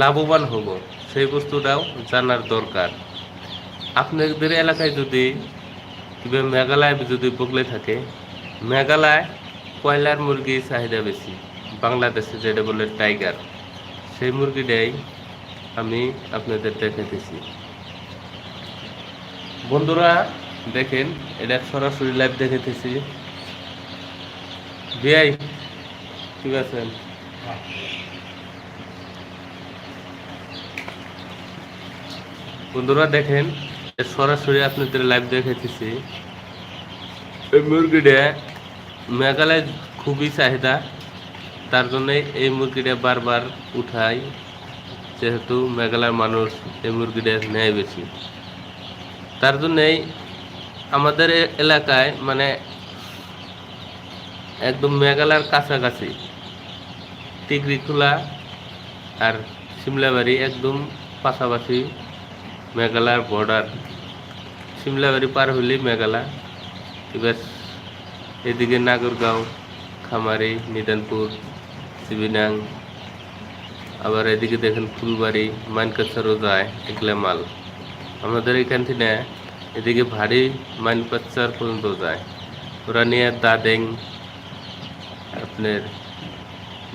লাভবান হব, সেই বস্তুটাও জানার দরকার। আপনাদের এলাকায় যদি কিংবা মেঘালয় যদি বগলে থাকে, মেঘালয় কয়লার মুরগির চাহিদা বেশি? বাংলাদেশে যেটা বলে টাইগার, সেই মুরগিটাই আমি আপনাদের দেখাতেছি বন্ধুরা, দেখেন, এটা সরাসরি লাইভ দেখাতেছি বিআই, ঠিক আছেন? বন্ধুরা দেখেন সরাসরি আপনাদের লাইভ দেখাতেছি এই মুরগিটা মেঘালয় খুবই চাহিদা, তার জন্য এই মুরগিটা বারবার উঠাই, যেহেতু মেঘালয়ের মানুষ এই মুরগিটা নেয় বেশি। তার জন্যেই আমাদের এলাকায় মানে একদম মেঘালয়ের কাছাকাছি টিকরিখোলা আর সিমলাবাড়ি একদম পাশাপাশি মেঘালয়ের বর্ডার সিমলাবাড়ি পার হলেই মেঘালয়। এবার এদিকে নাগরগাঁও, খামারি, নিদানপুর শিবিনাং আবার এদিকে দেখেন ফুলবাড়ি মাইনকাছারও যায় এগুলা মাল। আমাদের এখান থেকে এদিকে ভারী মাইনকাছার পর্যন্ত যায়। ওরা নিয়ে দাদেং, আপনার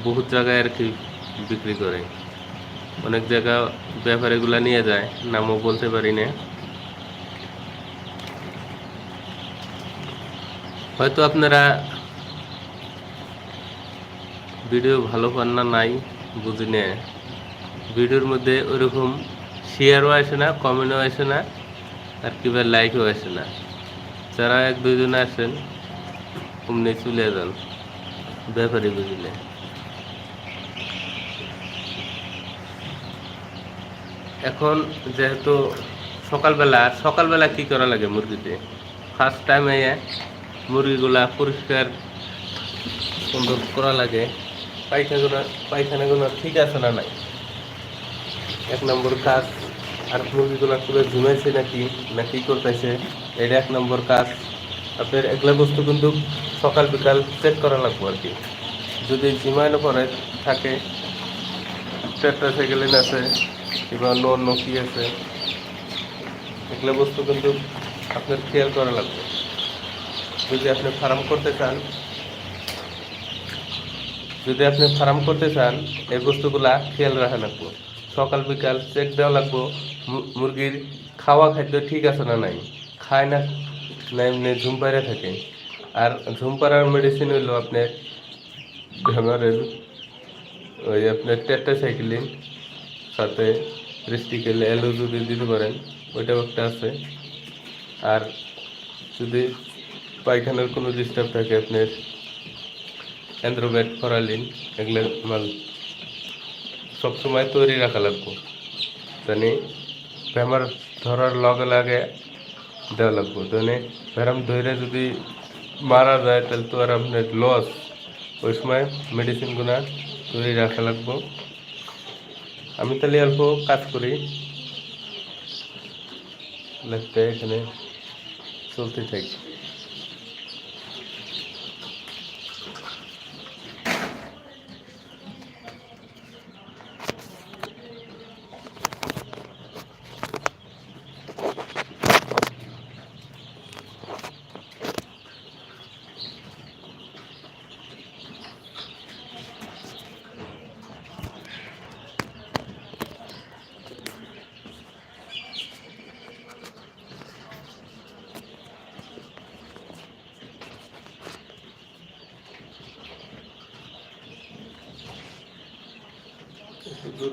বহুত জায়গায় আর কি বিক্রি করে। অনেক জায়গা ব্যাপারীগুলা নিয়ে যায়, নামও বলতে পারি না। হয়তো আপনারা ভিডিও ভালো পান না, নাই, বুঝি না। ভিডিওর মধ্যে ওরকম শেয়ারও আসে না কমেন্টও আসে না, আর কিংবা লাইকও আসে না। যারা এক দুইজন আসেন, অমনি চলে যান, ব্যাপারী বুঝলে এখন যেহেতু সকালবেলা সকালবেলা কি করা লাগে মুরগিতে? ফার্স্ট টাইম মুরগিগুলা পরিষ্কার সুন্দর করা লাগে। পায়খানাগুলো পায়খানাগুলো ঠিক আছে না নাই? এক নম্বর কাজ, আর মুরগিগুলো পুরো ঝুমাইছে নাকি? না কি করতেছে? এটা এক নম্বর কাজ। আপনার এগুলা বস্তু কিন্তু সকাল বিকাল চেক করা লাগবে আর কি। যদি ঝিমাইনো পরে থাকে টেট্রাসাইকেলিন আছে। কিংবা অন্য অন্য কি আছে এগুলো বস্তু কিন্তু আপনার খেয়াল করা লাগবে। যদি আপনি ফার্ম করতে চান, যদি আপনি ফার্ম করতে চান, এই বস্তুগুলা খেয়াল রাখা লাগবো। সকাল, বিকাল চেক দেওয়া লাগবো মুরগির খাওয়া খাদ্য ঠিক আছে না নাই? খায় না না এমনি ঝুম পাড়ে থাকে। আর ঝুম পাড়ার মেডিসিন হইল আপনার ঘামারের ওই আপনার টেট্রাসাইক্লিন সাথে রিস্টিকেল এলো যদি দিতে পারেন, ওইটাও একটা আছে। আর যদি পায়খানার কোনো ডিস্টার্ব থাকে আপনার অ্যান্ড্রোবেট ফরালিন এগুলো মাল সবসময় তৈরি রাখা লাগবো। জানি বেমার ধরার লগে লাগে দেওয়া লাগবো। জানি ভেরাম ধরে যদি মারা যায়, তাহলে তো আর আপনার লস ওই সময় মেডিসিনগুলো তৈরি রাখা লাগবো। আমি তাহলে অল্প কাজ করি। লাগতে এখানে চলতে থাকি।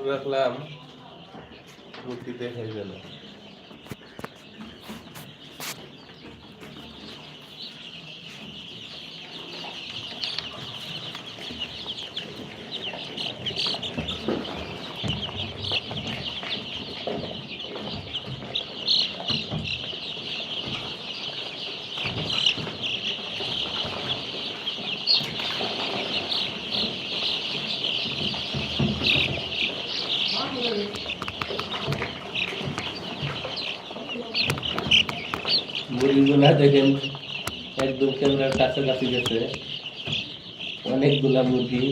রাখলাম মূর্তি দেখাই গেল। মুরগিগুলা দেখেন একদম ক্যামেরার কাছাকাছি গেছে। অনেকগুলা মুরগি।